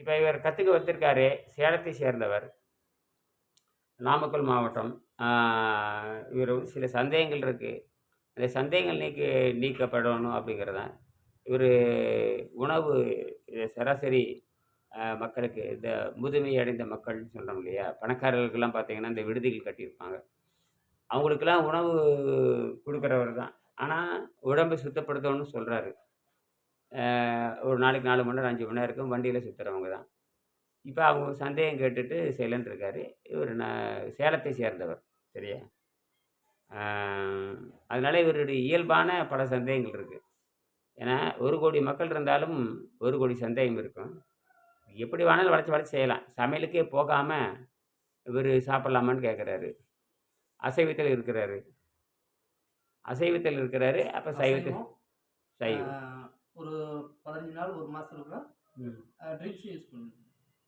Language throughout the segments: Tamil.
இப்போ இவர் கற்றுக்க வந்திருக்காரு சேலத்தை சேர்ந்தவர். நாமக்கல் மாவட்டம். இவர் சில சந்தேகங்கள் இருக்குது அந்த சந்தேகங்கள் நீக்கி நீக்கப்படணும் அப்படிங்கிறதான் இவர் உணவு சராசரி மக்களுக்கு இந்த முதுமை அடைந்த மக்கள்னு சொல்கிறோம் இல்லையா? பணக்காரர்களுக்கெல்லாம் பார்த்தீங்கன்னா இந்த விடுதிகள் கட்டியிருப்பாங்க. அவங்களுக்கெல்லாம் உணவு கொடுக்குறவர் தான் ஆனால் உடம்பை சுத்தப்படுத்தணும்னு சொல்கிறாரு ஒரு நாளைக்கு நாலு மணி நேரம் அஞ்சு மணி நேரம் இருக்கும். வண்டியில் சுற்றுறவங்க தான். இப்போ அவங்க சந்தேகம் கேட்டுட்டு செய்யலன்னு இருக்காரு. இவர் நான் சேலத்தை சேர்ந்தவர். சரியா? அதனால இவருடைய இயல்பான பல சந்தேகங்கள் இருக்குது ஏன்னா ஒரு கோடி மக்கள் இருந்தாலும் ஒரு கோடி சந்தேகம் இருக்கும். எப்படி வேணாலும் வளைச்சி வளைச்சி செய்யலாம். சமையலுக்கே போகாமல் இவர் சாப்பிட்லாமான்னு கேட்குறாரு அசைவத்தில் இருக்கிறாரு. அசைவத்தில் இருக்கிறாரு. அப்போ சைவத்தில் சைவம். ஒரு பதினஞ்சு நாள் ஒரு மாதத்துக்கு ம். ட்ரிங்க்ஸ் யூஸ் பண்ணுவேன்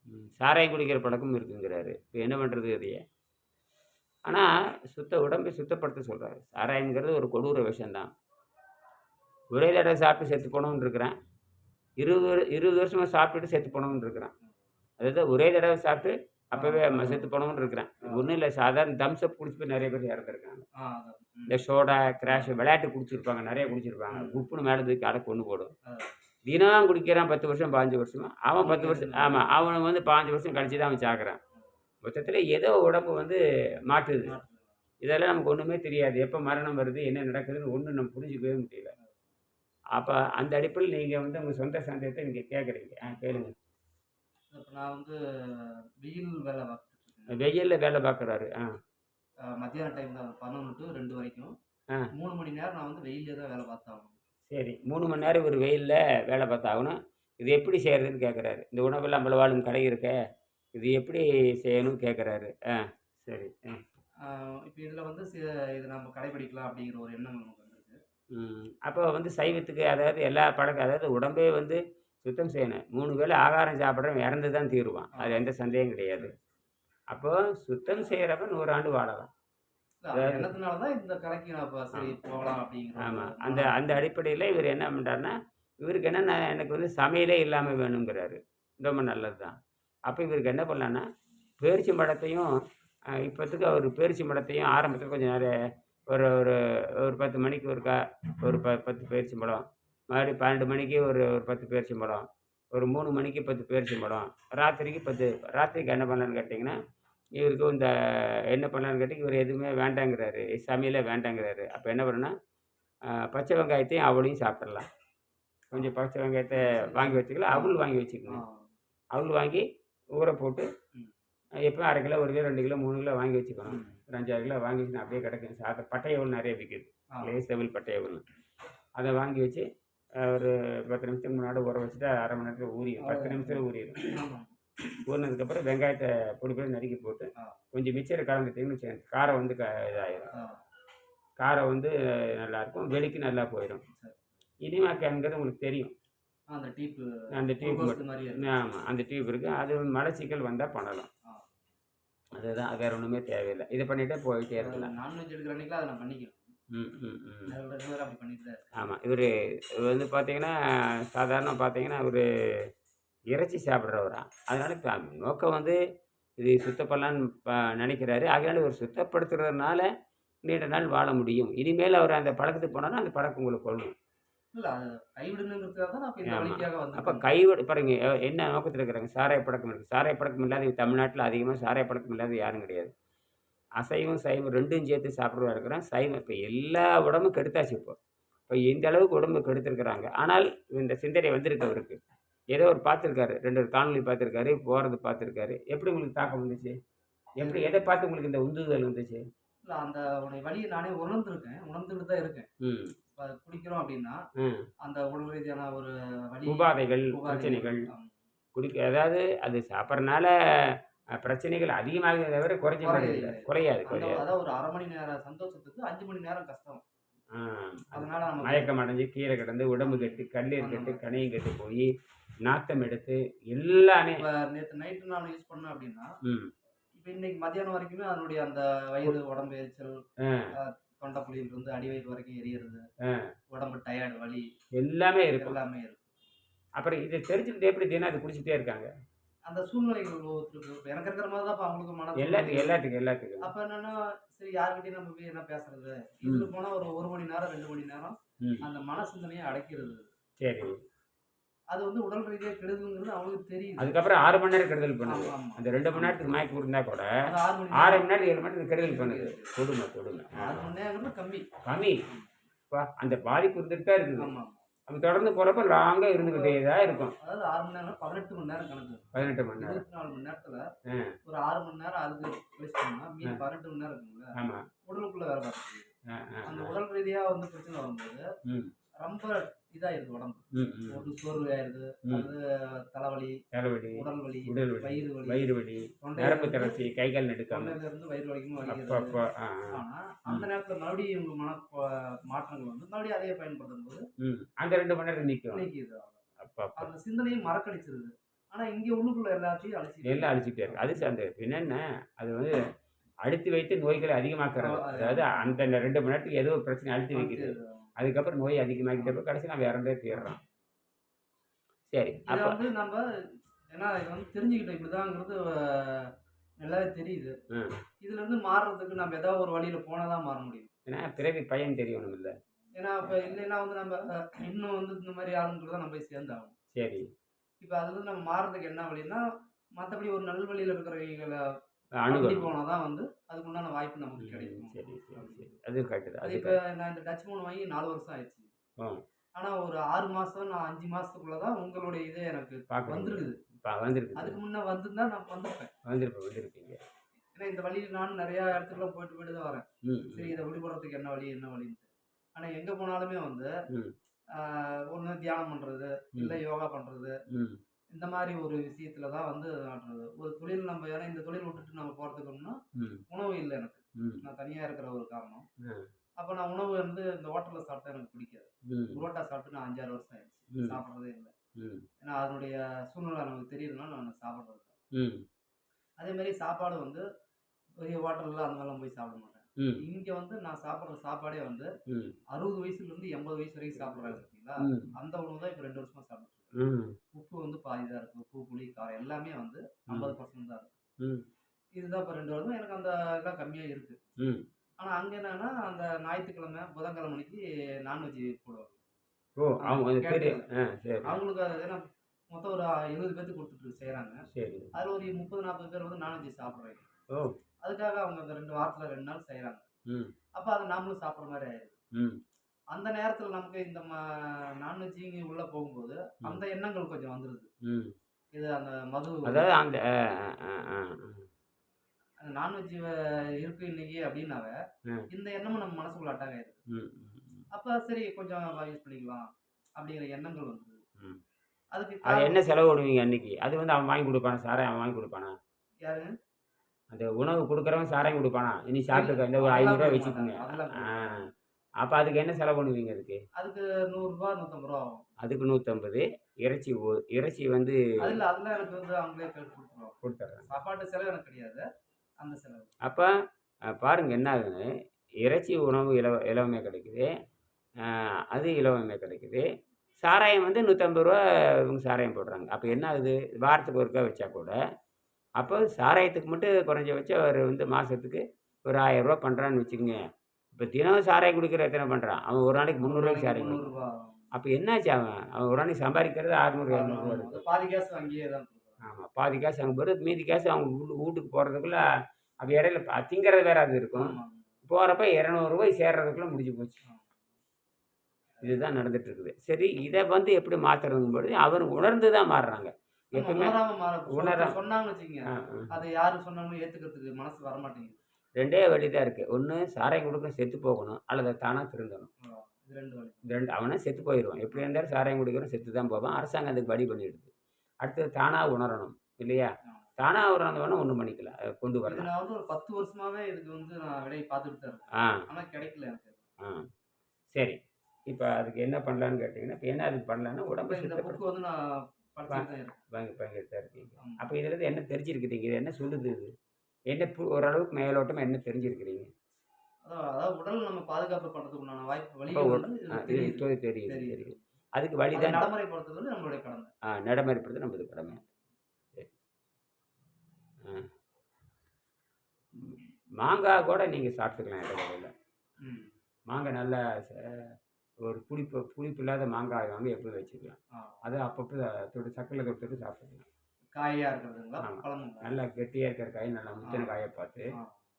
ம். சாராயம் குடிக்கிற பழக்கம் இருக்குங்கிறாரு. இப்போ என்ன பண்ணுறது அதைய? ஆனால் சுத்த உடம்பை சுத்தப்படுத்த சொல்கிறாரு சாராயங்கிறது ஒரு கொடூர விஷயந்தான் ஒரே தடவை சாப்பிட்டு செத்து போனவன் இருக்கிறேன். இருபது இருபது வருஷமாக சாப்பிட்டுட்டு செத்து போனவன் இருக்கிறான். அதாவது ஒரே தடவை சாப்பிட்டு அப்போவே செத்து போனவன் இருக்கிறேன். ஒன்றும் இல்லை சாதாரண தம்ஸ்அப் குடிச்சு போய் நிறைய பேர் இறந்துருக்காங்க. இந்த சோடா கிராஷ் விளையாட்டு குடிச்சிருப்பாங்க நிறைய குடிச்சிருப்பாங்க. உப்புன்னு மேலே தூக்கி அடை கொண்டு போடும். தினம் குடிக்கிறான் பத்து வருஷம் பாஞ்சு வருஷமா அவன் பத்து வருஷம் ஆமாம் அவன் வந்து பாஞ்சு வருஷம் கழிச்சு தான் அவன் சாக்குறான் மொத்தத்தில் ஏதோ உடம்பு வந்து மாட்டுது. இதெல்லாம் நமக்கு ஒன்றுமே தெரியாது. எப்போ மரணம் வருது என்ன நடக்குதுன்னு ஒன்றும் நம்ம புரிஞ்சுக்கவே முடியல. அப்போ அந்த அடிப்படையில் நீங்கள் வந்து உங்கள் சொந்த சந்தேகத்தை நீங்கள் கேட்குறீங்க ஆ கேளுங்க. இப்போ நான் வந்து வெயில் வேலை பார்த்துட்டு வெயிலில் வேலை பார்க்குறாரு. ஆ. மத்தியான டைம் தான் பதினொன்று டு ரெண்டு வரைக்கும். மூணு மணி நேரம் நான் வந்து வெயிலே தான் வேலை பார்த்தாகணும் சரி மூணு மணி நேரம் ஒரு வெயிலில் வேலை பார்த்தாகணும் இது எப்படி செய்கிறதுன்னு கேட்குறாரு இந்த உணவெல்லாம் வாழும் கடை இருக்க இது எப்படி செய்யணும்னு கேட்குறாரு ஆ சரி ஆ. இப்போ இதில் வந்து சி- இது நம்ம கடைபிடிக்கலாம் அப்படிங்கிற ஒரு எண்ணம் நமக்கு வந்திருக்கு. அப்போ வந்து சைவத்துக்கு அதாவது எல்லா பழக்கம் அதாவது உடம்பே வந்து சுத்தம் செய்யணும். மூணு வேளை ஆகாரம் சாப்பிட்றவன் இறந்து தான் தீருவான் அது எந்த சந்தேகம் கிடையாது. அப்போ சுத்தம் செய்கிறப்ப நூறாண்டு வாழலாம். ஆமாம் அந்த அந்த அடிப்படையில் இவர் என்ன பண்ணுறாருன்னா இவருக்கு என்னென்ன எனக்கு வந்து சமையலே இல்லாமல் வேணுங்கிறாரு. ரொம்ப நல்லது தான் அப்போ இவருக்கு என்ன பண்ணலான்னா பேரிச்சி மடத்தையும் இப்போத்துக்கு அவர் பேரிச்சி மடத்தையும் ஆரம்பத்தில் கொஞ்சம் நிறைய ஒரு ஒரு ஒரு பத்து மணிக்கு ஒரு கா ஒரு ப பத்து பேரிச்சி மடம். மறுபடியும் பன்னெண்டு மணிக்கு ஒரு ஒரு பத்து பேரிச்சி மடம். ஒரு மூணு மணிக்கு பத்து பேரிச்சி மடம். ராத்திரிக்கு பத்து ராத்திரிக்கு என்ன பண்ணலான்னு கேட்டிங்கன்னா இவருக்கு இந்த என்ன பண்ணலான்னு கேட்டு இவர் எதுவுமே வேண்டாங்கிறாரு. சமையலே வேண்டாங்கிறாரு. அப்போ என்ன பண்ணுன்னா பச்சை வெங்காயத்தையும் அவளையும் சாப்பிட்றலாம் கொஞ்சம் பச்சை வெங்காயத்தை வாங்கி வச்சுக்கலாம். அவள் வாங்கி வச்சுக்கணும். அவள் வாங்கி ஊற போட்டு. எப்போ அரை கிலோ ஒரு கிலோ ரெண்டு கிலோ மூணு கிலோ வாங்கி வச்சுக்கணும். ஒரு அஞ்சாறு கிலோ வாங்கி வச்சுனா அப்படியே கிடக்கும் சாப்பிட்ட பட்டையவள் நிறைய விற்கிது ஆ. லேசபிள் பட்டையவள் அதை வாங்கி வச்சு ஒரு பத்து நிமிஷத்துக்கு முன்னாடி ஊற வச்சுட்டா அரை மணி நேரத்தில் ஊறிடும் பத்து நிமிஷத்தில் ஊறிடும். ஊறினதுக்கப்புறம் வெங்காயத்தை பொடி பொடி நறுக்கி போட்டு. கொஞ்சம் மிச்சர் கலந்துட்டிங்கன்னு வச்சுக்கோங்க. காரம் வந்து க இதாயிரும். ஆ. காரம் வந்து நல்லாயிருக்கும். வெளிக்கு நல்லா போயிடும். இனிமாக்காங்கிறது உங்களுக்கு தெரியும். அந்த டியூப் ஆமாம் அந்த டியூப் இருக்குது அது மலச்சிக்கல் வந்தால் பண்ணலாம். அதுதான் வேற ஒன்றுமே தேவையில்லை. இதை பண்ணிகிட்டே போயிட்டே இருக்கலாம். நான்வெஜ் எடுக்கிற அதை நான் பண்ணிக்கிறேன். இருக்கேன். ஆமாம் இவர் வந்து பார்த்தீங்கன்னா சாதாரண பார்த்தீங்கன்னா ஒரு இறைச்சி சாப்பிட்றவரா? அதனால இப்போ நோக்கம் வந்து இது சுத்தப்படலான்னு நினைக்கிறாரு. அதனால இவர் சுத்தப்படுத்துறதுனால நீண்ட நாள் வாழ முடியும். இனிமேல் அவர் அந்த பழக்கத்துக்கு போனாலும் அந்த பழக்கம் உங்களுக்கு கொள்ளும். அப்போ கைவிட பாருங்க என்ன நோக்கத்தில் இருக்கிறாங்க? சாராய பழக்கம் இருக்குது சாராய பழக்கம் இல்லாத தமிழ்நாட்டில் அதிகமாக சாராய பழக்கம் இல்லாத யாரும் கிடையாது. அசைவம் சைவம் ரெண்டும் சேர்த்து சாப்பிடுவா இருக்கிறான். சைவம் இப்போ எல்லா உடம்பும் கெடுத்தாச்சு இப்போ. இப்போ இந்த அளவுக்கு உடம்பு கெடுத்துருக்குறாங்க? ஆனால் இந்த சிந்தனை வந்திருக்கு அவருக்கு. ஏதோ ஒரு பார்த்துருக்காரு. ரெண்டு ஒரு காணொலி பார்த்துருக்காரு போகிறது பார்த்துருக்காரு. எப்படி உங்களுக்கு தாக்கம் வந்துச்சு? எப்படி எதை பார்த்து உங்களுக்கு இந்த உந்துதல் வந்துச்சு? இல்ல அந்த உடைய வழியை நானே உணர்ந்துருக்கேன். உணர்ந்துட்டு தான் இருக்கேன். இப்போ குடிக்கிறோம் அப்படின்னா அந்த உடல் ரீதியான ஒரு வழி உபாதைகள் பிரச்சனைகள். குடிக்க அதாவது அது சாப்பிட்றனால பிரச்சனைகள் அதிகமாக தவிர குறைஞ்ச குறையாது குறையாது. அதாவது ஒரு அரை மணி நேரம் சந்தோஷத்துக்கு அஞ்சு மணி நேரம் கஷ்டம். அதனால மயக்கம் அடைஞ்சு கீரை கிடந்து உடம்பு கெட்டு கல்லீர் கெட்டு கணையும் கெட்டு போய் நாத்தம் எடுத்து எல்லாமே நேற்று நைட்டு நான் யூஸ் பண்ணேன் அப்படின்னா இப்போ இன்னைக்கு மத்தியானம் வரைக்குமே அதனுடைய அந்த வயிறு உடம்பு எரிச்சல் ஆ. தொண்டை புளியில இருந்து அடி வயிறு வரைக்கும் எரியறது. உடம்பு டயர்டு வலி எல்லாமே இருக்கும். எல்லாமே இருக்கு அப்புறம் இதை தெரிஞ்சுக்கிட்டு எப்படி தினம் அது குடிச்சிட்டே இருக்காங்க? அந்த சூழ்நிலைகள் எனக்கு இருக்கிற மாதிரி தான் இப்ப அவங்களுக்கு மன எல்லாத்துக்கும் எல்லாத்துக்கும் எல்லாத்துக்கும். அப்ப என்னன்னா சரி யாருக்கிட்டையும் நம்ம போய் என்ன பேசுறது? இதுல போனா ஒரு ஒரு மணி நேரம் ரெண்டு மணி நேரம் அந்த மன சிந்தனையை அடைக்கிறது. சரி. அது வந்து உடல் ரீதியா கெடுதல்ங்கிறது அவங்களுக்கு தெரியுது. அதுக்கப்புறம் ஆறு மணி நேரம் கெடுதல் பண்ணுது. அந்த ரெண்டு மணி நேரத்துக்கு மயக்கம் இருந்தா கூட ஆறு மணி நேரம். மணி நேரம் ஏழு மணி நேரத்துக்கு கெடுதல் பண்ணுது. கொடுமை கொடுமை ஆறு மணி நேரங்கிறது கம்மி. கம்மி. அந்த பாதிப்பு இருந்துட்டு தான் இருக்குது ஆமா அப்போ தொடர்ந்து போகிறப்ப லாங்காக இருந்துக்கிட்டே தான் இருக்கும். அதாவது ஆறு மணி நேரம் பதினெட்டு மணி நேரம் கணக்கு. பதினெட்டு மணி நேரம். இருபத்தி நாலு மணி நேரத்துல. ஒரு ஆறு மணி நேரம் அதுக்கு கழிச்சிட்டோம்னா மீதி பதினெட்டு மணி நேரம் இருக்குங்களா ஆமாம் உடலுக்குள்ள வேலை ஆ ஆ அந்த உடல் ரீதியா வந்து பிரச்சனை வரும்போது ரொம்ப இதாயிருது உடம்பு. ஒரு சோர்வு ஆயிருது. அது தலைவலி தலைவலி உடல் வலி உடல் வலி வயிறு வலி வயிறு வலி நரம்பு தளர்ச்சி கை கால் நடுக்காம. இருந்து வயிறு வலிக்கும் வலிக்கிறது ஆனா அந்த நேரத்துல மறுபடியும் உங்க மன மாற்றங்கள் வந்து மறுபடியும் அதையே பயன்படுத்தும் போது அந்த ரெண்டு மணி நேரம் நிற்கும் அப்போ அந்த சிந்தனையும் மறக்கடிச்சிருது. ஆனா இங்க உள்ளுக்குள்ள எல்லாத்தையும் அழிச்சிட்டு எல்லாம் அழிச்சிட்டே இருக்கு. அது அந்த என்னென்ன அது வந்து அழுத்தி வைத்து நோய்களை அதிகமாக்குறது. ஆ, அது- அதாவது அந்த ரெண்டு மணி நேரத்துக்கு ஏதோ ஒரு பிரச்சனை அழுத்தி அழிச்சிருது. அதுக்கப்புறம் நோய் அதிகமாக்கிட்டப்ப கடைசி நம்ம இறந்தே தீர்றோம் சரி அப்போ வந்து நம்ம ஏன்னா இது வந்து தெரிஞ்சுக்கிட்டோம். இப்படிதாங்கிறது நல்லாவே தெரியுது. இதுல இருந்து மாறுறதுக்கு நம்ம ஏதாவது ஒரு வழியில போனாதான் மாற முடியும். ஏன்னா பிறவி பயன் தெரியணும் இல்லை ஏன்னா இப்ப இல்லைன்னா வந்து நம்ம இன்னும் வந்து இந்த மாதிரி ஆளுங்களை தான் நம்ம போய் சேர்ந்தாகும் சரி. இப்ப அதுல இருந்து நம்ம மாறுறதுக்கு என்ன வழின்னா மத்தபடி ஒரு நல்ல வழியில இருக்கிறவங்களை அப்படி அணுகணும் போனாதான் வந்து அதுக்குண்டான வாய்ப்பு நமக்கு கிடைக்கும். சரி சரி சரி. அது கரெக்டு தான். அது இப்ப நான் இந்த டச் ஃபோன் வாங்கி நாலு வருஷம் ஆயிடுச்சு. ஆ. ஆனா ஒரு ஆறு மாசம் நான் அஞ்சு மாசத்துக்குள்ளதான் உங்களுடைய இது எனக்கு வந்திருக்குது. வந்திருக்கு அதுக்கு முன்ன வந்திருந்தா நான் வந்திருப்பேன். வந்திருப்ப வந்திருப்பீங்க. ஏன்னா இந்த வழியில் நானும் நிறைய இடத்துக்குலாம் போயிட்டு போயிட்டு தான் வரேன். சரி இதை விடுபடுறதுக்கு என்ன வழி என்ன வழின்னு ஆனா எங்க போனாலுமே வந்து. ஒன்று தியானம் பண்றது இல்ல யோகா பண்றது ம். இந்த மாதிரி ஒரு விஷயத்துல தான் வந்து ஒரு தொழில் நம்ம ஏன்னா இந்த தொழில் விட்டுட்டு நம்ம போறதுக்குன்னா உணவு இல்லை எனக்கு. நான் தனியா இருக்கிற ஒரு காரணம். அப்ப நான் உணவு வந்து இந்த ஹோட்டல்ல சாப்பிட்டா எனக்கு பிடிக்காது. புரோட்டா சாப்பிட்டு நான் அஞ்சாறு வருஷம் ஆயிடுச்சு. சாப்பிட்றதே இல்லை. ஏன்னா அதனுடைய சூழ்நிலை நமக்கு தெரியுதுனால நான் சாப்பிட்றது அதே மாதிரி சாப்பாடு வந்து பெரிய ஹோட்டல்ல அந்த மாதிரிலாம் போய் சாப்பிட மாட்டேன். இங்க வந்து நான் சாப்பிட்ற சாப்பாடே வந்து அறுபது வயசுல இருந்து எண்பது வயசு வரைக்கும் சாப்பிட்றாங்க ம். அந்த உணவு தான் இப்போ ரெண்டு வருஷமா சாப்பிட்டு உப்பு வந்து பாதி தான் இருக்கு. உப்பு புளி காரம் எல்லாமே வந்து ஐம்பது பர்சன்ட் தான் இருக்கு. ம். இதுதான் இப்போ ரெண்டு வருஷம் எனக்கு அந்த இதெல்லாம் கம்மியா இருக்கு. ம். ஆனா அங்க என்னன்னா அந்த ஞாயிற்றுக்கிழமை புதன்கிழமை அன்னைக்கு நான்வெஜ் போடுவாங்க. அவங்களுக்கு அது ஏன்னா மொத்தம் ஒரு எழுபது பேர்த்துக்கு கொடுத்துட்டு செய்றாங்க. சரி. அதுல ஒரு முப்பது நாற்பது பேர் வந்து நான்வெஜ் சாப்பிட்றாங்க. அதுக்காக அவங்க அந்த ரெண்டு வாரத்துல ரெண்டு நாள் செய்றாங்க. ம். அப்ப அதை நாமளும் சாப்பிட்ற மாதிரி ஆயிடுது. ம். அந்த நேரத்துல நமக்கு இந்த நான்வெஜ் உள்ள போகும்போது அந்த எண்ணங்கள் கொஞ்சம் வந்துருது. ம். இது அந்த மது அதாவது அந்த நான்வெஜ் இருக்கு இன்னைக்கு அப்படின்னாவே. இந்த எண்ணமும் நம்ம மனசுக்குள்ள அட்டாக் ம் அப்ப சரி கொஞ்சம் யூஸ் பண்ணிக்கலாம் அப்படிங்கிற எண்ணங்கள் வந்து ம். அதுக்கு அது என்ன செலவு விடுவீங்க அன்னைக்கு? அது வந்து அவன் வாங்கி கொடுப்பானா? சாராயம் அவன் வாங்கி கொடுப்பானா? யாரு? அந்த உணவு கொடுக்குறவன் சாராயம் கொடுப்பானா? இனி சாப்பிட்டுக்க இந்த ஒரு ஐநூறுரூவா வச்சுக்கோங்க. அப்போ அதுக்கு என்ன செலவு பண்ணுவீங்க அதுக்கு? அதுக்கு நூறு ரூபாய் நூத்தம்பது ரூபா ஆகும். அதுக்கு நூற்றம்பது இறைச்சி இறைச்சி வந்து அதுல அதெல்லாம் எனக்கு வந்து அவங்களே கழிச்சு கொடுத்துருவாங்க. கொடுத்துட்றாங்க சாப்பாட்டு செலவு எனக்கு கிடையாது. அந்த செலவு. அப்போ பாருங்கள் என்ன ஆகுதுன்னு இறைச்சி உணவு இலவ இலவமே கிடைக்குது. அது இலவமே கிடைக்குது. சாராயம் வந்து நூற்றம்பது ரூபா இவங்க சாராயம் போடுறாங்க. அப்போ என்ன ஆகுது? வாரத்துக்கு ஒருக்கா வச்சா கூட அப்போ சாராயத்துக்கு மட்டும் குறைஞ்சபட்சம் ஒரு வந்து மாதத்துக்கு ஒரு ஆயிரரூவா பண்ணுறான்னு வச்சுக்கோங்க. இப்போ தினம் சாராயம் குடிக்கிற எத்தனை பண்ணுறான் அவன் ஒரு நாளைக்கு முந்நூறுரூவாய்க்கு ஆகும். அப்போ என்னாச்சு அவன்? அவன் ஒரு நாளைக்கு சம்பாதிக்கிறது அறுநூறு இரநூறுவா பாதி காசு அங்கேயே தான். ஆமாம் பாதி காசு அங்கே போகிறது மீதி காசு அவங்க வீட்டு வீட்டுக்கு போகிறதுக்குள்ள அப்போ இடையில திங்கிறது வேற அது இருக்கும். போகிறப்ப இரநூறுபாய் சேர்றதுக்குள்ள முடிஞ்சு போச்சு. இதுதான் நடந்துட்டு இருக்குது சரி இதை வந்து எப்படி மாற்றுறதுங்கும் பொழுது அவர் உணர்ந்து தான் மாறுறாங்க. எப்பவுமே உணரா- சொன்னாங்கன்னு வச்சுக்கோங்க. அதை யாரு சொன்னாலும் ஏத்துக்கிறதுக்கு மனசு வர மாட்டேங்குது ரெண்டே வழி தான் இருக்குது ஒன்று சாராயம் கொடுக்க செத்து போகணும் அல்லது தானாக திருந்தணும். ரெண்டு அவனே செத்து போயிடுவான் எப்படி இருந்தாலும் சாராயம் குடிக்கிறோம் செத்து தான் போவான். அரசாங்கம் அதுக்கு வழி பண்ணிடுது. அடுத்தது தானாக உணரணும் இல்லையா? தானாக உணர்ந்தவொடனே ஒன்றும் பண்ணிக்கலாம் அதை கொண்டு வரலாம் நான் வந்து ஒரு பத்து வருஷமாவே இதுக்கு வந்து நான் விடையை பார்த்துட்டு தான் ஆ. ஆனா கிடைக்கல எனக்கு. ஆ. சரி. இப்போ அதுக்கு என்ன பண்ணலான்னு கேட்டிங்கன்னா இப்போ என்ன அதுக்கு பண்ணலான்னா உடம்பு இந்த சுத்தப்படுத்த புக் வந்து நான் வாங்கி பங்கிட்டு இருக்கீங்க. அப்போ இதுலேருந்து என்ன தெரிஞ்சிருக்கிறீங்க இது என்ன சொல்லுது இது? என்ன ஓரளவுக்கு மேலோட்டம் என்ன தெரிஞ்சிருக்கிறீங்க? அதாவது உடல் நம்ம பாதுகாப்பு பண்ணுறதுக்கு உண்டான வாய்ப்பு வழி தெரியுது. தெரியுது அதுக்கு வழி தான் நடைமுறைப்படுத்துறது நம்மளுடைய கடமை. ஆ நடைமுறைப்படுத்துறது நம்மளுடைய கடமை. மாங்காய் கூட நீங்கள் சாப்பிட்டுக்கலாம் இடையில மாங்காய் நல்ல ஒரு புளிப்பு புளிப்பு இல்லாத மாங்காய் வாங்கி எப்படி வச்சுக்கலாம். அதை அப்பப்போ தொட்டு சக்கரில் தொட்டு சாப்பிட்டுக்கலாம். காயாக இருக்கிறதுங்களா. பழமுங்களா நல்லா கெட்டியாக இருக்கிற காய் நல்லா முத்தின காயை பார்த்து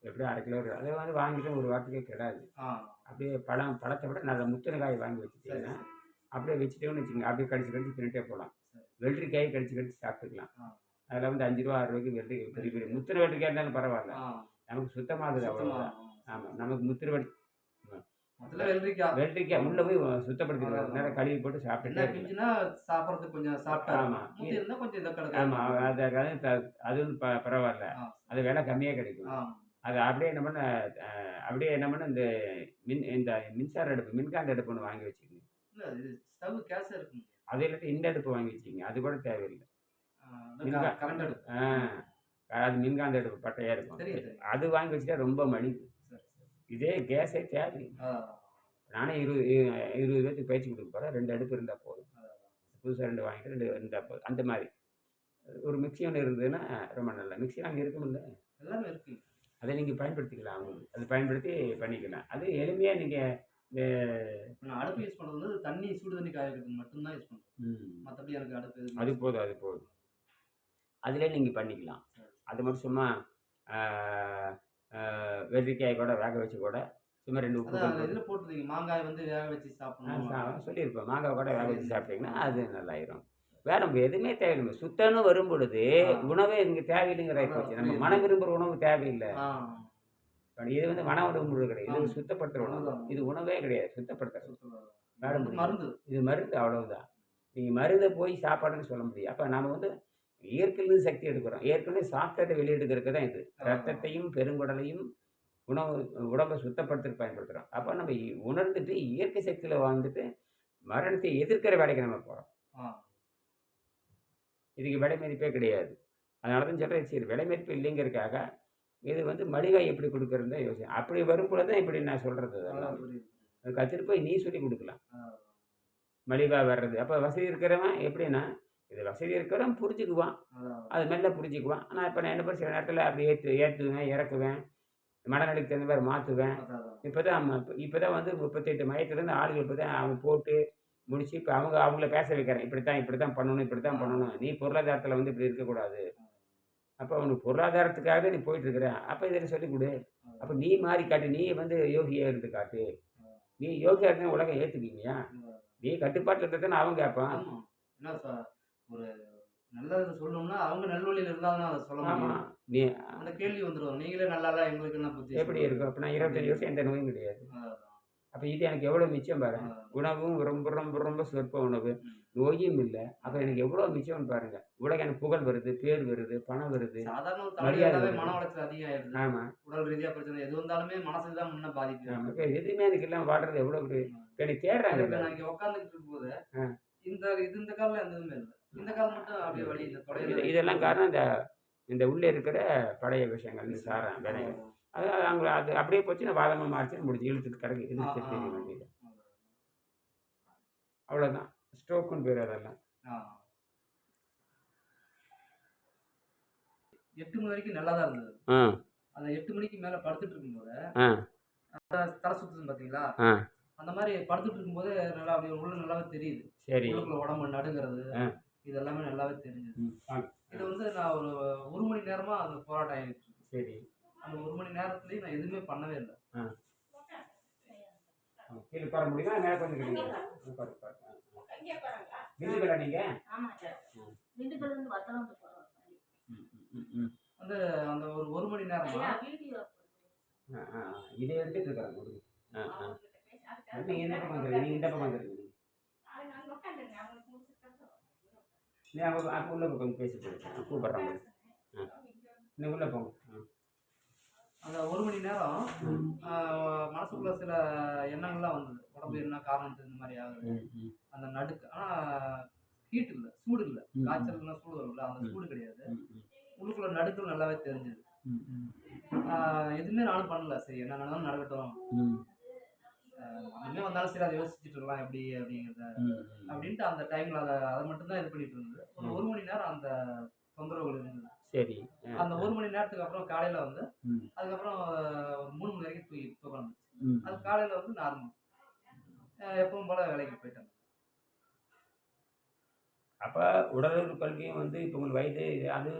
எப்படியும் அரை கிலோ. அதை வந்து வாங்கிட்டு ஒரு வாரத்துக்கே கிடாது. ஆ. அப்படியே பழம் பழத்தை விட நல்ல முத்தின காய் வாங்கி வச்சுட்டீங்கன்னா அப்படியே வச்சுட்டோம்னு வச்சுக்கோங்க. அப்படியே கடிச்சு கடிச்சு தின்னுட்டே போகலாம். வெள்ளரிக்காய் கடிச்சு கடிச்சு சாப்பிட்டுக்கலாம். அதில் வந்து அஞ்சு ரூபா ஆறு ரூபாய்க்கு வெள்ளரி பெரிய பெரிய முத்திர வெள்ளரிக்காய் இருந்தாலும் பரவாயில்ல. நமக்கு சுத்தமாகுது சுத்தமா அவ்வளோதான் ஆமாம் நமக்கு முத்திர வெள்ளி முதல்ல வெள்ளரிக்காய் வெள்ளரிக்காய் உள்ள போய் சுத்தப்படுத்திடுவாங்க நேரம் கழுவி போட்டு பிஞ்சுனா சாப்பிட்றதுக்கு கொஞ்சம் சாப்பிட்டா ஆமா. இருந்தா கொஞ்சம் இதை கிடக்கும் ஆமாம் அது அதுவும் பரவாயில்ல. அது விலை கம்மியாக கிடைக்கும். அது அப்படியே என்ன பண்ண அப்படியே என்ன பண்ண இந்த மின் இந்த மின்சார அடுப்பு மின்காந்த அடுப்பு ஒன்று வாங்கி வச்சுக்கோங்க. ஸ்டவ் கேஸ் இருக்குங்க. அது இல்லாட்டி இந்த அடுப்பு வாங்கி வச்சுக்கோங்க. அது கூட தேவையில்லை. கரண்ட் அடுப்பு. ஆ. அது மின்காந்த அடுப்பு பட்டையாக இருக்கும். அது வாங்கி வச்சுட்டா ரொம்ப மலிவு. இதே கேஸே தேவை ஆ. நானே இருபது இருபது பேருக்கு பயிற்சி கொடுக்க போகிறேன் ரெண்டு அடுப்பு இருந்தால் போதும். புதுசாக ரெண்டு வாங்கிட்டு ரெண்டு இருந்தால் போதும். அந்த மாதிரி. ஒரு மிக்ஸி ஒன்று இருந்ததுன்னா ரொம்ப நல்லா மிக்ஸி அங்கே இருக்குமில்ல எல்லாமே இருக்கு. அதை நீங்கள் பயன்படுத்திக்கலாம் அவங்களுக்கு. அது பயன்படுத்தி பண்ணிக்கலாம். அது எளிமையாக நீங்கள் இந்த அடுப்பு யூஸ் வந்து தண்ணி சுடு தண்ணி காய வைக்கிறதுக்கு மட்டும்தான் யூஸ் பண்றேன் ம், மற்றபடி எனக்கு அடுப்பு அது போதும் அது போதும். அதிலே நீங்கள் பண்ணிக்கலாம். அது மட்டும் சும்மா வெள்ளரிக்காய் கூட வேக வச்சு கூட சும்மா ரெண்டு உப்பு இதுல போட்டுருக்கீங்க? மாங்காய் வந்து வேக வச்சு சாப்பிடணும்? சொல்லியிருப்பேன். மாங்காய் கூட வேக வச்சு சாப்பிட்டீங்கன்னா அது நல்லாயிரும். வேற நம்ம எதுவுமே தேவையில்லை. சுத்தம்னு வரும் பொழுது. உணவே இங்கே தேவையில்லைங்கிற போச்சு. நம்ம. மனம் விரும்புகிற உணவு தேவையில்லை. இது வந்து மன உணவு கிடையாது. இது. சுத்தப்படுத்துகிற உணவு. இது உணவே கிடையாது. சுத்தப்படுத்துறது. மருந்து. இது மருந்து அவ்வளவுதான். நீங்கள் மருந்தை போய் சாப்பாடுன்னு சொல்ல முடியும் அப்போ நம்ம வந்து இயற்கையிலிருந்து சக்தி எடுக்கிறோம். ஏற்கனவே சாப்பிட்டதை வெளியெடுக்கிறதுக்கு தான் இது. ரத்தத்தையும் பெருங்குடலையும் உணவு உடம்பை சுத்தப்படுத்துறதுக்கு பயன்படுத்துகிறோம் அப்போ நம்ம உணர்ந்துட்டு இயற்கை சக்தியில் வாழ்ந்துட்டு மரணத்தை எதிர்க்கிற வேலைக்கு நம்ம போகிறோம் இதுக்கு விலை மதிப்பே கிடையாது. அதனால தான் சொல்கிறேன் சரி விலை மதிப்பு இல்லைங்கிறதுக்காக இது வந்து மளிகை எப்படி கொடுக்கறது தான் யோசனை அப்படி வரும்போது தான் இப்படி நான் சொல்கிறது அதெல்லாம். கற்றுட்டு போய் நீ சொல்லி கொடுக்கலாம். மலிவாக வர்றது. அப்போ வசதி இருக்கிறவன் எப்படின்னா இது வசதி இருக்கிறவன் புரிஞ்சுக்குவான். அது மெல்ல புரிஞ்சுக்குவான். ஆனால் இப்போ நான் என்ன பண்ண சில நேரத்தில் அப்படி ஏற்று ஏற்றுவேன் இறக்குவேன் மனநிலைக்கு தகுந்த மாதிரி மாற்றுவேன். இப்போ தான் இப்போ தான் வந்து முப்பத்தெட்டு மையத்துலேருந்து ஆளுகள் இப்போ தான் அவன் போட்டு முடிச்சு இப்போ அவங்க அவங்கள பேச வைக்கிறேன். இப்படி தான் இப்படி தான் பண்ணணும் இப்படி தான் பண்ணணும். நீ பொருளாதாரத்தில் வந்து இப்படி இருக்கக்கூடாது. அப்போ அவனுக்கு பொருளாதாரத்துக்காக நீ போயிட்டு இருக்கிற அப்போ இதில் சொல்லிக் கொடு அப்போ நீ மாறி காட்டு நீ வந்து யோகியாக இருந்து காட்டு. நீ யோகியாக இருந்தால் உலகம் ஏற்றுக்குவியா நீ கட்டுப்பாட்டில் இருக்கிறதுன்னு அவன் கேட்பான். என்ன சொ- ஒரு நல்லது சொல்லணும்னா அவங்க நல்வழியில இருந்தாலும் அதை சொல்ல முடியும். நீ அந்த கேள்வி வந்துடும் நீங்களே நல்லா எங்களுக்கு என்ன புத்தி எப்படி இருக்கும்? அப்போ நான் இருபத்தஞ்சி வருஷம் எந்த நோயும் கிடையாது. அப்போ இது எனக்கு எவ்வளோ மிச்சம் பாரு அதான். உணவும் ரொம்ப ரொம்ப ரொம்ப சொற்ப உணவு. நோயும் இல்லை. அப்போ எனக்கு எவ்வளோ மிச்சம்னு பாருங்க. உலக எனக்கு புகழ் வருது பேர் வருது பணம் வருது. மரியாதை. மன வளர்ச்சி அதிகம் ஆமாம் உடல் ரீதியா பிரச்சனை எது வந்தாலுமே மனசுக்கு தான் முன்ன ஆமாம் இப்போ எதுவுமே எனக்கு எல்லாம் வாழ்றது எவ்வளோ எனக்கு தேடுறாங்க நான் இங்க உட்காந்துட்டு இருக்கும்போது. இந்த இது இந்த காலில் எந்த இதுவுமே இல்லை. இந்த கால் மட்டும் அப்படியே வலி இந்த தொடையில இதெல்லாம் காரணம் இந்த இந்த உள்ளே இருக்கிற பழைய விஷயங்கள் இந்த சாரம் வினைகள் அது அவங்க அது அப்படியே போச்சுன்னா வாதமாக மாறிச்சு முடிச்சு இழுத்துட்டு கிடக்கு. இழுத்து. தெரிய வேண்டியது. அவ்வளோதான் ஸ்ட்ரோக்குன்னு பேர் அதெல்லாம். எட்டு மணி வரைக்கும் நல்லா தான் இருந்தது அந்த எட்டு மணிக்கு மேல படுத்துட்டு இருக்கும்போது தலை சுத்துது பாத்தீங்களா? அந்த மாதிரி படுத்துட்டு இருக்கும்போது நல்லா அப்படியே உள்ள நல்லாவே தெரியுது. சரி. உடம்பு நடுங்கிறது. இது எல்லாமே நல்லாவே தெரிஞ்சது. இது வந்து நான் ஒரு ஒரு மணி நேரமா அந்த போராட்டம் ஆகிட்டு சரி. அந்த ஒரு மணி நேரத்துலயும் நான் எதுவுமே பண்ணவே இல்லை. ஆ. கீழே உட்கார முடியுமா? மேலே கொஞ்சம் திண்டுக்கல்லா வந்து அந்த ஒரு ஒரு மணி நேரமா? ஐயா வீடியோ ஆ ஆ ஆ. இதே எடுத்துட்டு இருக்கிறேன் கொடுங்க. நீங்கள் இந்த பக்கம் இந்த பக்கம் வந்துருங்க அவங்க அங்கே உட்காந்துருங்க அவங்களுக்கு முடிச்சுட்டு நீ அவங்க அப்போ உள்ள கொஞ்சம் பேசி போடுங்க கூப்பிட்றாங்க ஆ. இன்னும் உள்ளே போங்க அந்த ஒரு மணி நேரம் மனசுக்குள்ள சில எண்ணங்கள்லாம் வந்தது. உடம்பு என்ன காரணம் இந்த மாதிரி ஆகுது. அந்த நடுக்கு. ஆனா ஹீட் இல்லை சூடு இல்லை. காய்ச்சல்னா சூடு வரும்ல அந்த. சூடு கிடையாது. உள்ளுக்குள்ள நடுக்கள் நல்லாவே தெரிஞ்சது. எதுவுமே நானும் பண்ணல. சரி என்ன நடந்தாலும் நடக்கட்டும். ம் ஆஹ், இனிமே வந்தாலும் சரி அதை யோசிச்சுட்டு இருக்கலாம் எப்படி அப்படிங்கிறத அப்படின்ட்டு அந்த டைம்ல அதை அதை மட்டும் தான் இது பண்ணிட்டு இருந்தது. ஒரு. ஒரு மணி நேரம் அந்த தொந்தரவுகள் இருந்தது. சரி. அந்த ஒரு மணி நேரத்துக்கு அப்புறம் காலையில வந்து. அதுக்கப்புறம் ஒரு மூணு மணி வரைக்கும் தூங்கி தூக்கம். அது காலையில வந்து நார்மல் எப்பவும் போல வேலைக்கு போயிட்டேன். அப்போ உடலுறு கல்வியும் வந்து இப்போ உங்களுக்கு வயது அது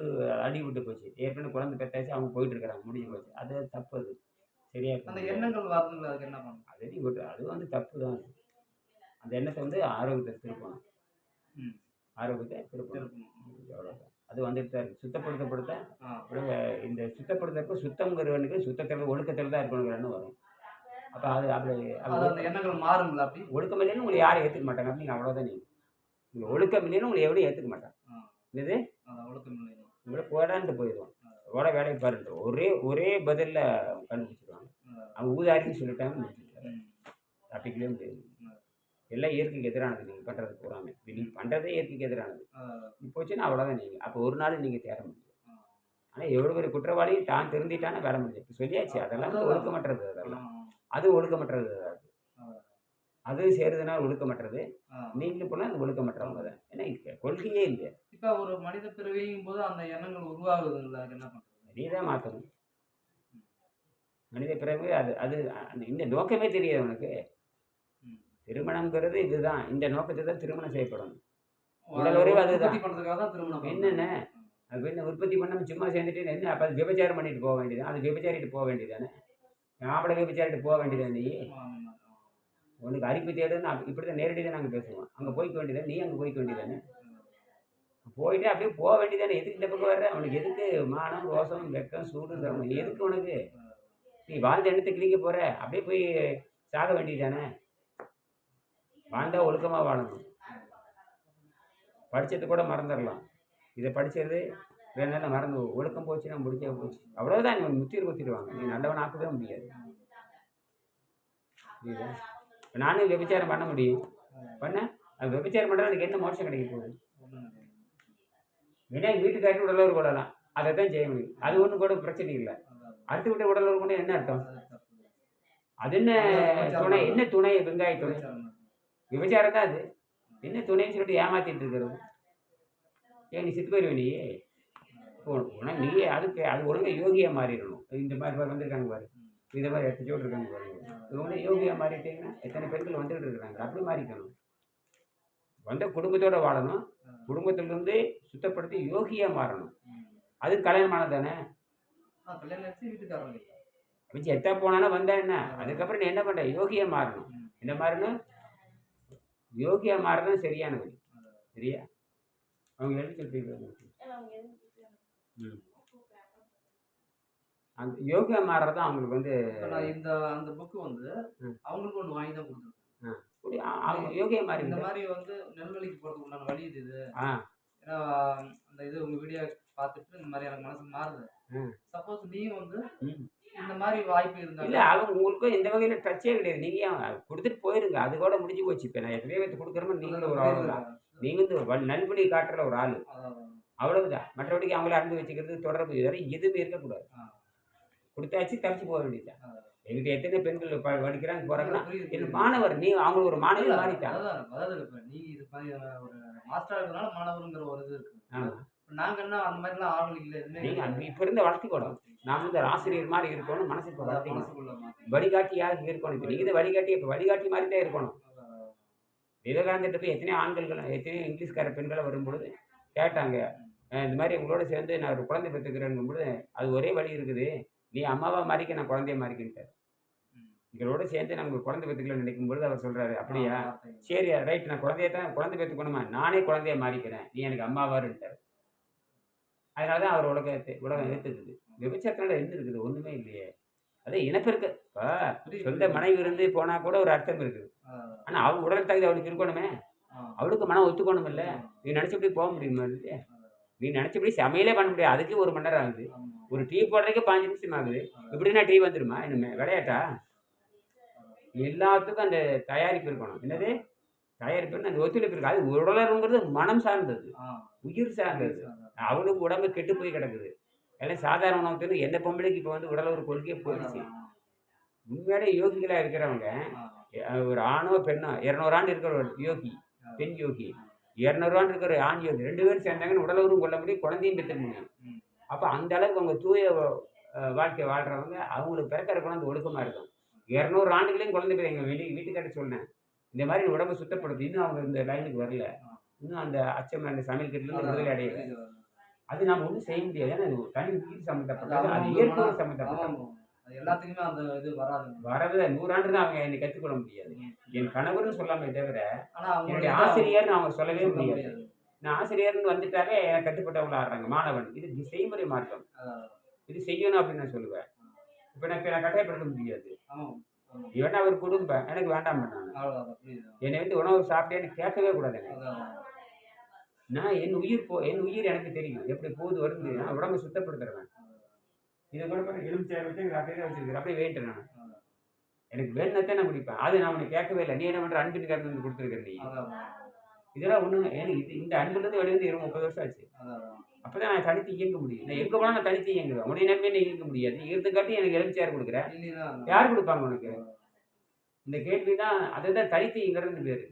அடிபட்டு போச்சு. ஏற்கனவே குழந்தை பெற்றாச்சு அவங்க போயிட்டு இருக்கிறாங்க முடிஞ்சு போச்சு. அது தப்பு அது. சரியா அந்த எண்ணங்கள் வருதுங்களா அதுக்கு என்ன பண்ணணும்? அது நீ விட்டு அது வந்து தப்பு தான். அந்த எண்ணத்தை வந்து ஆரோக்கியத்தை திருப்பணும். ம். ஆரோக்கியத்தை திருப்பணும். அவ்வளோதான் அது வந்துட்டு தான் இருக்கு. சுத்தப்படுத்தப்படுத்த இந்த சுத்தப்படுத்தப்ப சுத்தங்கிறவனுக்கு சுத்தத்தில் ஒழுக்கத்தில் தான் இருக்கணுங்கிறன்னு வரும். அப்போ அது அப்படி அந்த எண்ணங்கள் மாறுங்களா அப்படி? ஒழுக்கம் இல்லைன்னு உங்களை யாரும் ஏற்றுக்க மாட்டாங்க. அப்படின்னு அவ்வளோதான் நீங்கள் உங்களை ஒழுக்கம் இல்லைன்னு உங்களை எவனையும் ஏற்றுக்க மாட்டாங்க. இது ஒழுக்கம் இல்லை உங்களை போடான்ட்டு போயிடுவான் ஓட வேலையை பாருன்ட்டு ஒரே ஒரே பதிலில் கண்டுபிடிச்சிருவாங்க அவங்க ஊதாரின்னு சொல்லிட்டாங்க. தப்பிக்கவே முடியாது. எல்லாம் இயற்கைக்கு எதிரானது நீங்கள் பண்ணுறது பூராமே நீங்கள் பண்ணுறதே இயற்கைக்கு எதிரானது. இப்போ போச்சுன்னா அவ்வளோதான் நீங்கள் அப்போ ஒரு நாள் நீங்கள் தேட முடியும். ஆனால் எவ்வளோ பெரிய குற்றவாளியும் தான் திருந்திட்டானே வேலை முடிஞ்சு இப்போ சொல்லியாச்சு அதெல்லாம். ஒழுக்கமற்றது அதெல்லாம். அது ஒழுக்கமற்றது அது. அது சேருதுன்னா ஒழுக்கமற்றது. நீங்களும் போனால் அது ஒழுக்கமற்றவங்க தான் ஏன்னா கொள்கையே இல்லை இப்ப ஒரு மனித பிறவியும் போது அந்த எண்ணங்கள் உருவாகுதுங்களா? என்ன பண்றது? நீ தான் மாற்றணும் மனித பிறகு அது அது இந்த நோக்கமே தெரியாது உனக்கு. ம். திருமணம்ங்கிறது இதுதான். இந்த நோக்கத்தை தான் திருமணம் செய்யப்படும். உடல் உறவு அதுதான். என்னென்ன? அது என்ன உற்பத்தி பண்ணாமல் சும்மா சேர்ந்துட்டு என்ன? அப்போ அது விபச்சாரம் பண்ணிட்டு போக வேண்டியது. அது விபச்சாரிட்டு போக வேண்டியதானே ஆம்பளை விபச்சாரிட்டு போக வேண்டியதானே நீ. உனக்கு அரிப்பு தேடுன்னு இப்படி தான் நேரடி தான் நாங்கள் பேசுவோம். அங்கே போய்க்க வேண்டியதானே நீ அங்கே போய்க்க வேண்டியதானே போயிட்டு அப்படியே போக வேண்டியதானே எதுக்கு இந்த பக்கம் வர்ற? அவனுக்கு எதுக்கு மானம் ரோசம் வெக்கம் சூடு தரணும் எதுக்கு உனக்கு? நீ வாழ்ந்த எண்ணத்தை கிழிக்க போற. அப்படியே போய் சாக வேண்டியதானே வாழ்ந்தா ஒழுக்கமாக வாழணும். படிச்சது கூட மறந்துடலாம். இதை படிச்சது ரெண்டு நாள் மறந்து ஒழுக்கம் போச்சுன்னா முடிச்சே போச்சு. அவ்வளோதான் நீ முத்திர குத்திடுவாங்க. நீ நல்லவன் ஆக்கவே முடியாது. நானும் விபச்சாரம் பண்ண முடியும். பண்ண? அது விபச்சாரம் பண்ணுறது எனக்கு என்ன மோட்சம் கிடைக்க போகுது? ஒண்ணும் கிடையாது. வேணா எங்கள் கொள்ளலாம் அதை தான் செய்ய முடியும். அது ஒன்றும் கூட பிரச்சனை இல்லை. அடுத்து விட்ட உடலுறவு கொண்டு என்ன அர்த்தம்? அது என்ன துணை? என்ன துணை வெங்காய துணை? விபச்சாரம். தான் அது. என்ன துணைன்னு சொல்லிட்டு ஏமாத்திட்டு இருக்கிறது? ஏன் நீ சித்து போயிருவே நீ. இப்போ உனக்கு நீ அதுக்கு அது ஒழுங்காக யோகியா மாறிடணும். இந்த மாதிரி பேர் வந்திருக்காங்க பாரு. இந்த மாதிரி எத்தச்சோடு இருக்காங்க பாருங்க இவங்க யோகியா மாறிட்டீங்கன்னா எத்தனை பெண்கள் வந்துகிட்டு இருக்கிறாங்க? அப்படி மாறிக்கணும். வந்த குடும்பத்தோட வாழணும். குடும்பத்திலிருந்து சுத்தப்படுத்தி யோகியா மாறணும். அது கல்யாணமானது தானே. வச்சு எத்தா போனானா வந்தா என்ன? அதுக்கப்புறம் நீ என்ன பண்ற? யோகியா மாறணும். என்ன மாறணும்? யோகியா மாறணும் சரியான வழி சரியா? அவங்க எழுதி ம். அந்த யோகியா மாறுறது அவங்களுக்கு வந்து இந்த அந்த புக்கு வந்து. அவங்களுக்கு ஒன்று வாங்கி தான் கொடுத்துருக்கேன். அவங்க யோகியா மாறி இந்த மாதிரி வந்து நெல்வழிக்கு போறதுக்கு உண்டான வழி இது இது. ஏன்னா அந்த இது உங்க வீடியோ பார்த்துட்டு இந்த மாதிரி எனக்கு மனசு மாறுது. சப்போஸ் நீயும் வந்து. இந்த மாதிரி வாய்ப்பு இல்ல இருந்தாலும் அவங்க உங்களுக்கும் எந்த வகையில டச்சே கிடையாது. நீங்க ஏன் கொடுத்துட்டு போயிருங்க? அது கூட முடிஞ்சு போச்சு. இப்ப நான் எத்தனையோ பேர்த்து கொடுக்குறோமோ நீங்களும் ஒரு ஆள். தான் நீங்க வந்து நல்வழி காட்டுற ஒரு ஆளு. அவ்வளவுதான். மற்றபடிக்கு அவங்கள அன்பு வச்சுக்கிறது தொடர்பு இதெல்லாம் எதுவுமே இருக்கக்கூடாது. கொடுத்தாச்சு தப்பிச்சு போக வேண்டியதுதான். எங்கிட்ட எத்தனை பெண்கள் ப- படிக்கிறாங்க என்ன புரியுது. மாணவர் நீ அவங்களுக்கு ஒரு இல்ல, மாறிட்டாங்க அதாவது நீ இது ஒரு மாஸ்டரா இருக்கனால மாணவருங்கிற ஒரு இது இருக்கு ஆமா. இப்ப நாங்க என்ன அந்த மாதிரி எல்லாம் ஆளுங்க இல்ல எதுவுமே நீங்க அந்த இப்ப இருந்த வளர்த்திக்கணும் நாம வந்து ஒரு ஆசிரியர் மாதிரி இருக்கணும் மனசு இப்ப அதான் வளர்த்திக்கணும். வழிகாட்டியாக இருக்கணும் இப்ப நீங்க தான் வழிகாட்டி இப்ப வழிகாட்டி மாதிரி தான் இருக்கணும் அதான். விவேகானந்திட்ட போய் எத்தனையோ ஆண்கள் எத்தனையோ இங்கிலீஷ்கார பெண்களை வரும்பொழுது கேட்டாங்க இந்த மாதிரி உங்களோட சேர்ந்து நான் ஒரு குழந்தை பெற்றுக்கிறேன்னும் பொழுது அது ஒரே வழி இருக்குது நீ அம்மாவா மாறிக்க நான் குழந்தைய மாறிக்கிட்டார் எங்களோட சேர்ந்து ஒரு குழந்தை பெற்றுக்கலாம்னு நினைக்கும் பொழுது அவர் சொல்றாரு அப்படியா. சரி. ரைட் நான் குழந்தைய தான் குழந்தை பெற்றுக்கணுமா? நானே குழந்தைய மாறிக்கிறேன். நீ எனக்கு அம்மாவாருன்ட்டார் அதனால தான் அவர் உலகத்தை உலகம் ஏற்றுக்குது விபச்சாரத்தினால என்ன இருக்குது ஒன்றுமே இல்லையே. அதே இனப்பெருக்க சொந்த. மனைவி இருந்து போனால் கூட ஒரு அர்த்தம் இருக்குது. ஆனால் அவள் உடல் தகுதி அவளுக்கு இருக்கணுமே. அவளுக்கு மனம் ஒத்துக்கணும் இல்லை நீ நினச்சபடி போக முடியுமா இல்லையா? நீ நினச்சபடி சமையலே பண்ண முடியாது. அதுக்கு ஒரு மணி நேரம் ஆகுது. ஒரு டீ போடுறதுக்கு பாஞ்சு நிமிஷம் ஆகுது. இப்படின்னா டீ வந்துருமா? என்ன விளையாட்டா? எல்லாத்துக்கும் அந்த தயாரிப்பு இருக்கணும். என்னது? தயாரிப்புன்னு அந்த ஒத்துழைப்பு இருக்கு. அது உடலுங்கிறது மனம் சார்ந்தது. உயிர் சார்ந்தது. அதான். அவளுக்கு உடம்பு கெட்டு போய் கிடக்குது. எல்லாம் சாதாரண உணவு எந்த பொம்பளைக்கு இப்போ வந்து உடல் ஒரு கொள்கையே போயிடுச்சு. உண்மையான யோகிகளா இருக்கிறவங்க ஒரு ஆணோ பெண்ணோ இரநூறு ஆண்டு இருக்கிற ஒரு யோகி பெண் யோகி இரநூறு ஆண்டு இருக்கிற ஆண் யோகி ரெண்டு பேரும் சேர்ந்தாங்கன்னு உடலுறவும் கொள்ள முடியும் குழந்தையும் பெற்றுக்க முடியும். அப்போ அந்த அளவுக்கு அவங்க தூய வாழ்க்கை வாழ்கிறவங்க அவங்களுக்கு பிறக்கிற குழந்தை ஒழுக்கமாக இருக்கும். இரநூறு ஆண்டுகளையும் குழந்தை பேர் எங்கள் வீட்டு வீட்டுக்காட்ட சொன்னேன். இந்த மாதிரி உடம்பை சுத்தப்படுத்து இன்னும் அவங்க இந்த லைனுக்கு வரல. இன்னும் அந்த அச்சம் அந்த சமையல் கட்டிலேருந்து விடுதலை அடையல. அது நாம ஒன்றும் செய்ய முடியாது. ஏன்னா அது தனி உயிர் சம்மந்தப்பட்டது அது இயற்கையோடு சம்மந்தப்பட்டது எல்லாத்துக்குமே அந்த இது வராதுங்க வரவே நூறாண்டு தான் அவங்க என்னை கற்றுக்கொள்ள முடியாது. என் கணவர்னு சொல்லாமே தவிர என்னுடைய ஆசிரியர்னு அவங்க சொல்லவே முடியாது. நான் ஆசிரியர்னு வந்துட்டாலே கட்டுப்பட்டவங்கள ஆடுறாங்க. மாணவன். இது செய்முறை மார்க்கம். இது செய்யணும் அப்படின்னு நான் சொல்லுவேன். இப்போ நான் இப்போ நான் கட்டாயப்படுத்த முடியாது. ஆமா ஆமா. இவன் அவர் குடும்பம். எனக்கு வேண்டாம் என்னை வந்து உணவு சாப்பிட்டேன்னு கேட்கவே கூடாது. நான் என் உயிர் போ என் உயிர் எனக்கு தெரியும். எப்படி போகுது வருது நான் உடம்பை சுத்தப்படுத்துறேன் இதை கூட பாருங்க எலுமிச்சை வச்சு அப்படியே வச்சிருக்கிறேன் அப்படியே வேண்டேன் நான். எனக்கு வேணுனத்தை நான் குடிப்பேன். அது நான் உனக்கு கேட்கவே இல்லை. நீ என்ன பண்ணுற அன்பின் கருத்து வந்து கொடுத்துருக்க நீ. இதெல்லாம் ஒன்றுங்க எனக்கு இது இந்த அன்புலேருந்து வெளியே வந்து இருபது முப்பது வருஷம் ஆச்சு. அதான். அப்பதான் நான் தனித்து இயங்க முடியும். நான் எங்கே போனால் நான் தனித்து இயங்குவேன். உன்னை நம்பி நான் இயங்க முடியாது. இருந்துக்காட்டி எனக்கு எலுமிச்சார் கொடுக்குறேன் யார் கொடுப்பாங்க உனக்கு? இந்த கேள்வி தான் அதுதான் தனித்து இயங்குறதுன்னு பேர்.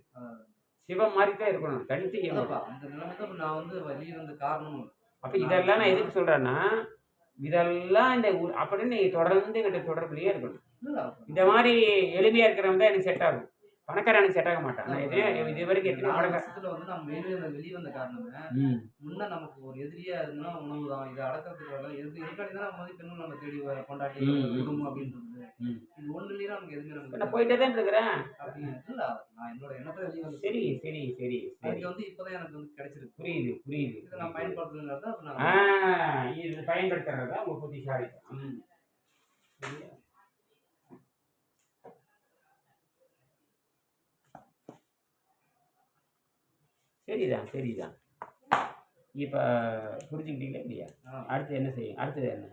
சிவம் மாதிரி தான் இருக்கணும். தனித்து இயங்கணும். அந்த நிலைமை தான் நான் வந்து காரணம் அப்போ இதெல்லாம் நான் எதுக்கு சொல்கிறேன்னா இதெல்லாம் இந்த அப்படின்னு நீ தொடர்ந்து எங்கிட்ட தொடர்புலையே இருக்கணும். இந்த மாதிரி எளிமையாக இருக்கிறவங்க தான் எனக்கு செட் ஆகும். பணக்காரன் எனக்கு செட் ஆக மாட்டான். எத்தனையோ இது வரைக்கும் எத்தனையோ நாலு பணக்கார வருஷத்துல வந்து நம்ம வெளியே வெளியே வந்த காரணமே முன்ன நமக்கு ஒரு எதிரியா இருந்தா உணவு தான். இதை அடக்கிறதுக்கு வேலை எது எதுக்காண்டி தான் நம்ம வந்து பெண்கள் நம்ம தேடி கொண்டாடி. குடும்பம் அப்படின்றது. இது ஒண்ணு இல்லையா நமக்கு எதுவுமே நமக்கு நான் போயிட்டே தான் இருக்கிறேன் அப்படி இல்ல நான் என்னோட எண்ணத்தை வெளியே வந்து சரி சரி சரி அதுக்கு வந்து இப்பதான் எனக்கு வந்து கிடைச்சிருக்கு. புரியுது புரியுது இதை நான் பயன்படுத்துறதுனால நான் இது பயன்படுத்துறது தான் உங்க புத்திசாலி சரியா? சரிதான் சரிதான் இப்போ புரிஞ்சுக்கிட்டீங்களா இல்லையா. அடுத்து என்ன செய்யும் அடுத்தது என்ன?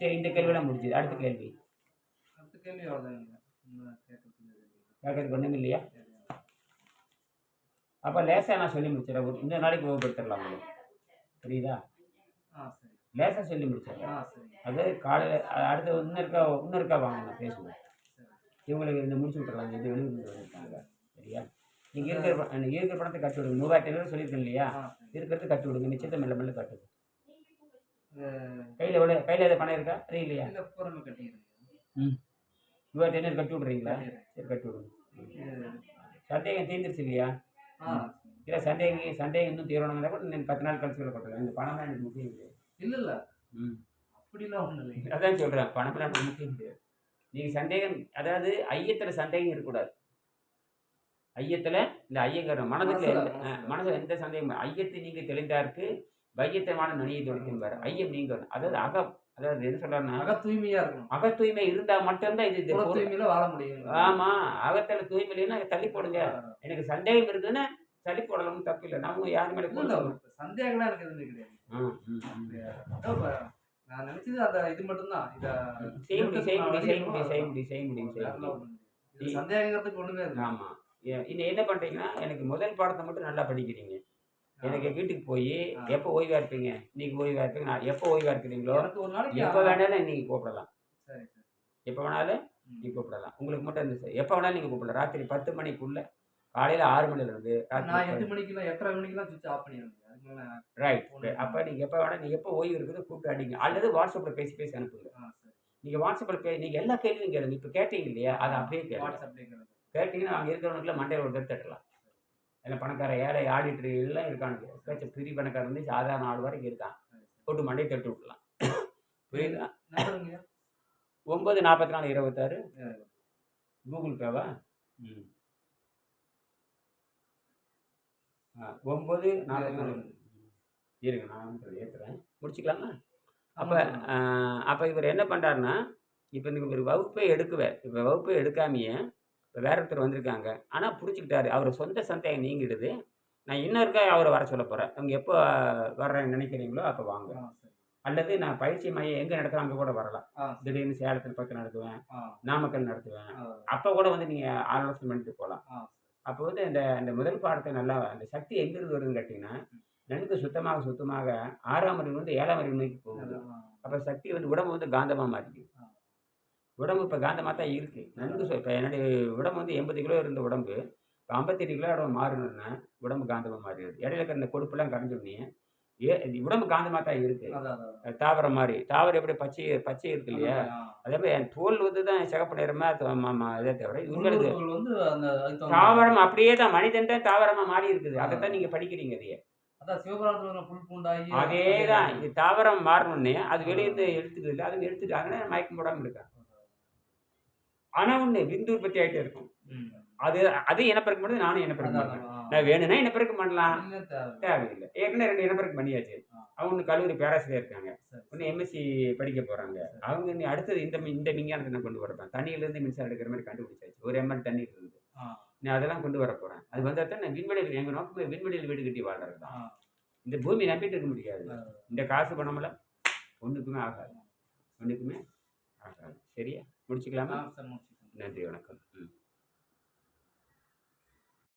சரி இந்த கேள்வியெல்லாம் முடிஞ்சது. அடுத்த கேள்வி. அடுத்த கேள்வி கேட்கறதுக்கு ஒன்றும் இல்லையா. அப்போ லேசாக நான் சொல்லி முடிச்சிடறேன். இந்த நாளைக்கு உபயோகப்படுத்திடலாம் உங்களுக்கு. புரியுதா? ஆ சரி. லேசாக சொல்லி முடிச்சிடறேன். ஆ சரி. அது காலையில் அடுத்து இன்னும் இருக்கா இன்னும் இருக்கா வாங்க நான் பேசுவேன் இவங்களுக்கு இந்த முடிச்சு விட்டுறலாம். வெளியூர் வந்துருக்காங்க சரியா? நீங்கள் இருக்கிற இருக்கிற பணத்தை கட்டி விடுங்க. மூவாயிரத்தி ஐநூறு சொல்லியிருக்கேன் இல்லையா? இருக்கிறது கட்டி விடுங்க. மிச்சத்தை மெல்ல மெல்ல கட்டுது அஹ் கையில் எவ்வளோ கையில் எதாவது பணம் இருக்கா? அது இல்லையா? இல்ல கட்டிடுறேன் மூவாயிரத்தி ஐநூறு கட்டி விட்றீங்களா? சரி கட்டி விடுங்க. சந்தேகம் தீர்ந்துருச்சு இல்லையா? ஆ. இல்லை சந்தேகம் சந்தேகம் இன்னும் தீரணுங்கிறத கூட நான் பத்து நாள் கழிச்சு கொட்டுறேன் இந்த பணம் எனக்கு முக்கியம் இல்லை இல்ல இல்ல. ம். அப்படிலாம் ஒண்ணும் இல்லைங்க அதான் சொல்கிறேன் பணம்லாம் நமக்கு முக்கியம் கிடையாது நீங்கள் சந்தேகம் அதாவது ஐயத்தில் சந்தேகம் இருக்கக்கூடாது. ஐயத்தில் இந்த ஐயங்கிற மனதுக்கு. மனதில் எந்த சந்தேகம் ஐயத்தை நீங்கள் தெளிந்தாருக்கு வையத்தமான நனியை தொடுத்தின்பார் ஐயம் நீங்கணும். அதாவது அக அதாவது என்ன சொல்றாருன்னா அக தூய்மையா இருக்கணும். அக தூய்மை இருந்தால் மட்டும்தான் இது. தூய்மையில வாழ முடியும். ஆமா. அகத்தில் தூய்மை இல்லைன்னா தள்ளி போடுங்க. எனக்கு சந்தேகம் இருக்குதுன்னா தள்ளி போடலாம் தப்பு இல்லை. நம்ம யார் மேலே இல்ல, இல்ல, சந்தேகம்லாம் எனக்கு எதுவுமே கிடையாது. நான் நினைச்சது அந்த இது மட்டும்தான். இத செய்ய முடியும் செய்ய முடியும் செய்ய முடியும் செய்ய முடியும் செய்ய முடியும் இல்ல. சந்தேகங்கிறதுக்கு ஒண்ணுமே இருக்கு ஆமா. இன்னும் என்ன பண்றீங்கன்னா எனக்கு முதல் பாடத்தை மட்டும் நல்லா படிக்கிறீங்க. எனக்கு வீட்டுக்கு போய். எப்போ ஓய்வா இருப்பீங்க? இன்னைக்கு ஓய்வா இருப்பீங்க? நான் எப்போ ஓய்வா இருக்கிறீங்களோ எனக்கு ஒரு நாளைக்கு எப்போ வேணாலும் நீங்க கூப்பிடலாம். சரி சரி. எப்போ வேணாலும் ம். நீங்க கூப்பிடலாம். உங்களுக்கு மட்டும் இந்த எப்போ வேணாலும் நீங்க கூப்பிடலாம். ராத்திரி பத்து மணிக்குள்ள காலையில ஆறு மணில இருந்து நான் எட்டு மணிக்கெல்லாம் எட்டரை மணிக்கெல்லாம் சுவிட்ச் ஆஃப் பண்ணிடுவேன். ரைட். அப்போ நீங்க எப்போ வேணா நீங்க எப்போ ஓய்வு இருக்குது கூப்பிட்டு அடிங்க. அல்லது வாட்ஸ்அப்பில் பேசி பேசி அனுப்புங்க. ஆ, சரி. நீங்க வாட்ஸ்அப்பில் பே நீங்க எல்லா கேள்வியும் கேளுங்க. இப்போ கேட்டீங்க இல்லையா? அதை அப்படியே கேளுங்க. கேட்டிங்கன்னா அவங்க இருக்கிறவங்களுக்குள்ள மண்டையில் ஒரு தட்டு தட்டலாம். எல்லாம் பணக்கார ஏழை ஆடிட்டர் எல்லாம் இருக்கானுங்க பேச்ச பெரிய பணக்காரன் வந்து சாதாரண ஆள் வரைக்கும் இருக்கான். போட்டு மண்டையை தட்டு விட்டுலாம் புரியுதா? ஒம்பது நாற்பத்தி நாலு இருபத்தாறு. கூகுள் பேவா? ம். ஆ ஒம்பது நாற்பத்தி நாலு. இருங்க நான் ஏற்றுறேன் முடிச்சுக்கலாமா? அப்போ அப்போ இவர் என்ன பண்ணுறாருன்னா இப்போ இவர் வகுப்பே எடுக்குவேன் இப்போ வகுப்பே எடுக்காமையே இப்போ வேற ஒருத்தர் வந்திருக்காங்க. ஆனால் பிடிச்சிக்கிட்டாரு. அவர் சொந்த சந்தேகம் நீங்கிடுது. நான் இன்னொருக்கா அவரை வர சொல்ல போகிறேன் அவங்க எப்போ வர்றேன்னு நினைக்கிறீங்களோ அப்போ வாங்க. அல்லது நான் பயிற்சி மையம் எங்கே நடத்துகிறேன் அங்கே கூட வரலாம். திடீர்னு சேலத்தில் பக்கம் நடத்துவேன். நாமக்கல் நடத்துவேன். அப்போ கூட வந்து நீங்கள் ஆலோசனை பண்ணிட்டு போகலாம். அப்போ வந்து இந்த இந்த முதல் பாடத்தை நல்லா அந்த சக்தி எங்கிருந்து வருதுன்னு கேட்டிங்கன்னா நன்கு சுத்தமாக சுத்தமாக ஆறாம் அறிவு வந்து ஏழாம் அறிவு நோக்கி போகுது. ஆ, அப்போ சக்தி வந்து உடம்பு வந்து காந்தமாக மாறிக்குது. ஆ. உடம்பு இப்போ காந்தமாக தான் இருக்குது நன்கு இப்போ என்னுடைய உடம்பு வந்து எண்பது கிலோ இருந்த உடம்பு இப்போ ஐம்பத்தெட்டு கிலோ உடம்பு மாறணும்னா உடம்பு காந்தமாக மாறிடுது. இடையில இருக்கிற இந்த கொழுப்பெல்லாம் கரைஞ்சோடனே ஏ இது உடம்பு காந்தமாக தான் இருக்கு. அதான் அதான் தாவரம் மாதிரி தாவரம் எப்படி பச்சை பச்சை இருக்கு இல்லையா. அதே மாதிரி என் தோல் வந்து தான் சிகப்பு நிறமா இதே தவிர தகுந்த தாவரம் அப்படியே தான் மனிதன் தான் தாவரமா மாறி இருக்குது. அதை தான் நீங்க படிக்கிறீங்க அதையே. அதே தான் இது தாவரம் மாறணுன்னே அது வெளியிருந்து எடுத்துக்கிறது அது எடுத்துட்டாங்கன்னா மயக்கம் போடாமல் இருக்கா ஆனா ஒண்ணு விந்து உற்பத்தி ஆகிட்டே இருக்கும். அது அது இனப்பெருக்கம் பண்ணுது நானும் இனப்பெருக்கம் பண்ணுறேன். நான் வேணும்னா இனப்பெருக்கம் பண்ணலாம். தேவையில்லை. ஏற்கனவே ரெண்டு இனப்பெருக்கம் பண்ணியாச்சு. அவங்க ஒன்று கல்லூரி பேராசிரியர் இருக்காங்க. ஒன்று எம்எஸ்சி படிக்க போறாங்க. அவங்க இனி அடுத்தது இந்த இந்த விஞ்ஞானத்தை நான் கொண்டு வரப்பேன் தண்ணியிலேருந்து மின்சாரம் எடுக்கிற மாதிரி கண்டுபிடிச்சாச்சு. ஒரு எம்எல் தண்ணி இருந்தது. ஆ. நான் அதெல்லாம் கொண்டு வர போறேன். அது வந்தால் தான் நான் விண்வெளியில் எங்கள் நோக்கமே விண்வெளியில் வீடு கட்டி வாழ்றது தான். இந்த பூமி நம்பிட்டு இருக்க முடியாது. இந்த காசு பணமெல்லாம் ஒன்றுக்குமே ஆகாது. ஒன்றுக்குமே ஆகாது. சரியா? முடிச்சுக்கலாமா. நன்றி வணக்கம். ம்.